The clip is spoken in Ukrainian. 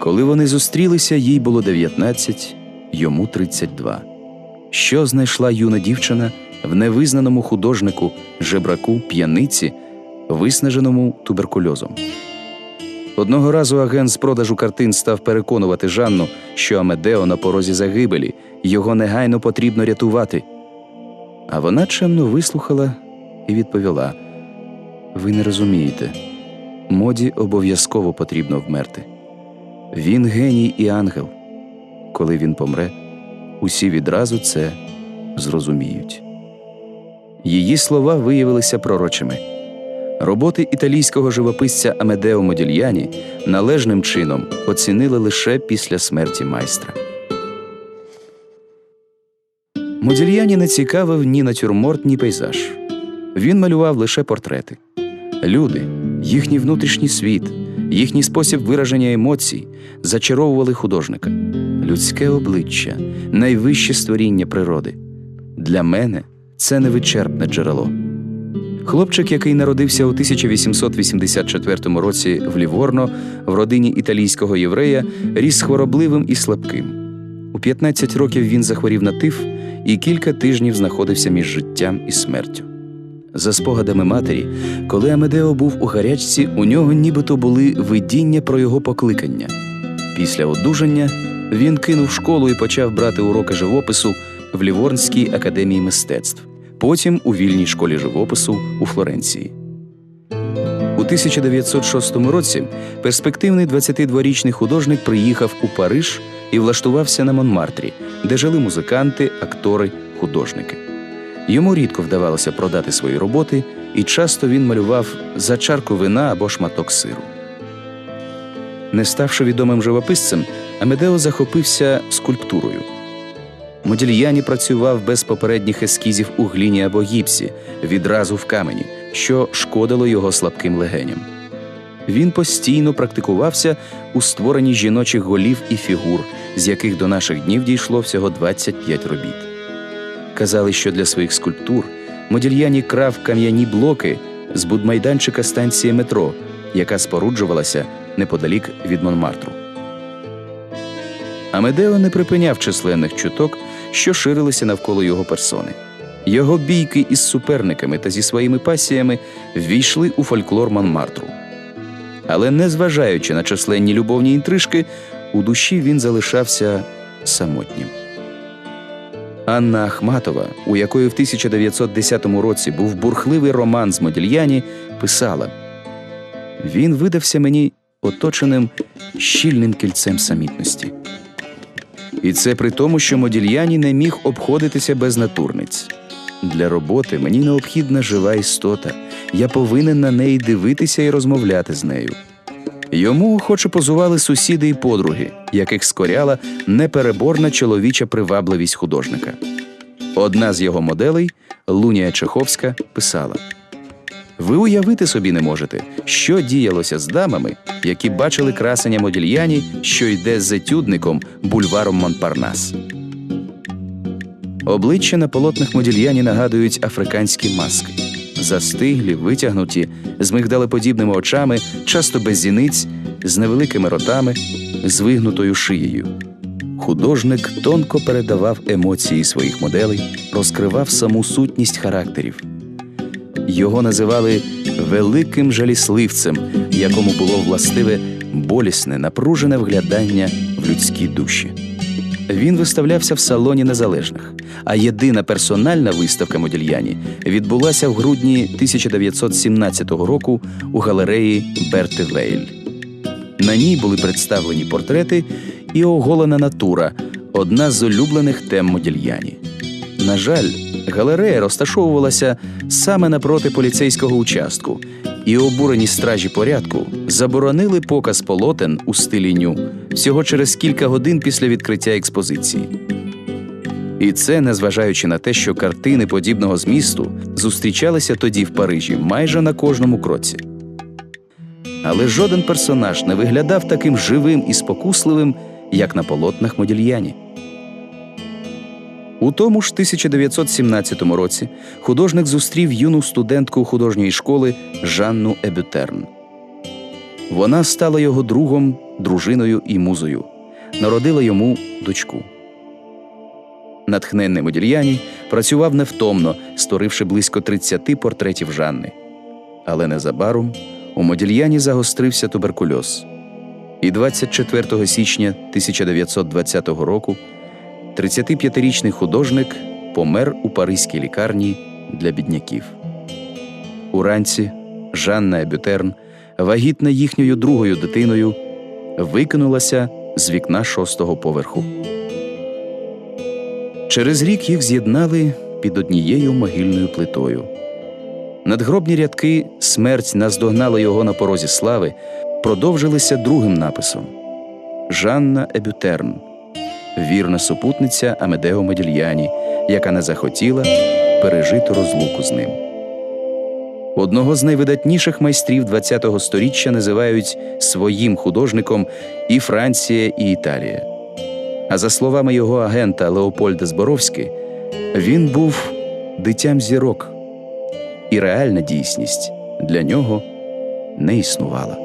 Коли вони зустрілися, їй було 19, йому 32. Що знайшла юна дівчина в невизнаному художнику, жебраку, п'яниці, виснаженому туберкульозом? Одного разу агент з продажу картин став переконувати Жанну, що Амедео на порозі загибелі, його негайно потрібно рятувати. А вона чемно вислухала і відповіла: Ви не розумієте, моді обов'язково потрібно вмерти. Він геній і ангел. Коли він помре, усі відразу це зрозуміють. Її слова виявилися пророчими. Роботи італійського живописця Амедео Модільяні належним чином оцінили лише після смерті майстра. Модільяні не цікавив ні натюрморт, ні пейзаж. Він малював лише портрети. Люди, їхній внутрішній світ, їхній спосіб вираження емоцій зачаровували художника. Людське обличчя, найвище створіння природи. Для мене це невичерпне джерело. Хлопчик, який народився у 1884 році в Ліворно, в родині італійського єврея, ріс хворобливим і слабким. У 15 років він захворів на тиф і кілька тижнів знаходився між життям і смертю. За спогадами матері, коли Амедео був у гарячці, у нього нібито були видіння про його покликання. Після одужання він кинув школу і почав брати уроки живопису в Ліворнській академії мистецтв, потім у вільній школі живопису у Флоренції. У 1906 році перспективний 22-річний художник приїхав у Париж і влаштувався на Монмартрі, де жили музиканти, актори, художники. Йому рідко вдавалося продати свої роботи, і часто він малював за чарку вина або шматок сиру. Не ставши відомим живописцем, Амедео захопився скульптурою. Модільяні працював без попередніх ескізів у гліні або гіпсі, відразу в камені, що шкодило його слабким легеням. Він постійно практикувався у створенні жіночих голів і фігур, з яких до наших днів дійшло всього 25 робіт. Казали, що для своїх скульптур Модільяні крав кам'яні блоки з будмайданчика станції метро, яка споруджувалася неподалік від Монмартру. Амедео не припиняв численних чуток, що ширилися навколо його персони. Його бійки із суперниками та зі своїми пасіями ввійшли у фольклор Монмартру. Але, незважаючи на численні любовні інтрижки, у душі він залишався самотнім. Анна Ахматова, у якої в 1910 році був бурхливий роман з Модільяні, писала: Він видався мені оточеним щільним кільцем самітності. І це при тому, що Модільяні не міг обходитися без натурниць. Для роботи мені необхідна жива істота. Я повинен на неї дивитися і розмовляти з нею. Йому охоче позували сусіди і подруги, яких скоряла непереборна чоловіча привабливість художника. Одна з його моделей, Лунія Чеховська, писала: Ви уявити собі не можете, що діялося з дамами, які бачили красення Модільяні, що йде з етюдником бульваром Монпарнас. Обличчя на полотнах Модільяні нагадують африканські маски. Застиглі, витягнуті, з мигдалеподібними очами, часто без зіниць, з невеликими ротами, з вигнутою шиєю. Художник тонко передавав емоції своїх моделей, розкривав саму сутність характерів. Його називали великим жалісливцем, якому було властиве болісне, напружене вглядання в людські душі. Він виставлявся в салоні незалежних, а єдина персональна виставка Модільяні відбулася в грудні 1917 року у галереї Берти Вейль. На ній були представлені портрети і оголена натура, одна з улюблених тем Модільяні. На жаль, галерея розташовувалася саме напроти поліцейського участку, і обурені стражі порядку заборонили показ полотен у стилі ню всього через кілька годин після відкриття експозиції. І це незважаючи на те, що картини подібного змісту зустрічалися тоді в Парижі майже на кожному кроці. Але жоден персонаж не виглядав таким живим і спокусливим, як на полотнах Модільяні. У тому ж 1917 році художник зустрів юну студентку художньої школи Жанну Ебютерн. Вона стала його другом дружиною і музою, народила йому дочку. Натхненний Модільяні працював невтомно, створивши близько 30 портретів Жанни. Але незабаром у Модільяні загострився туберкульоз. І 24 січня 1920 року 35-річний художник помер у паризькій лікарні для бідняків. Уранці Жанна Ебютерн, вагітна їхньою другою дитиною, викинулася з вікна шостого поверху. Через рік їх з'єднали під однією могильною плитою. Надгробні рядки Смерть наздогнала його на порозі слави продовжилися другим написом Жанна Ебютерн, вірна супутниця Амедео Медільяні, яка не захотіла пережити розлуку з ним. Одного з найвидатніших майстрів ХХ століття називають своїм художником і Франція, і Італія. А за словами його агента Леопольда Зборовськи, він був дитям зірок, і реальна дійсність для нього не існувала.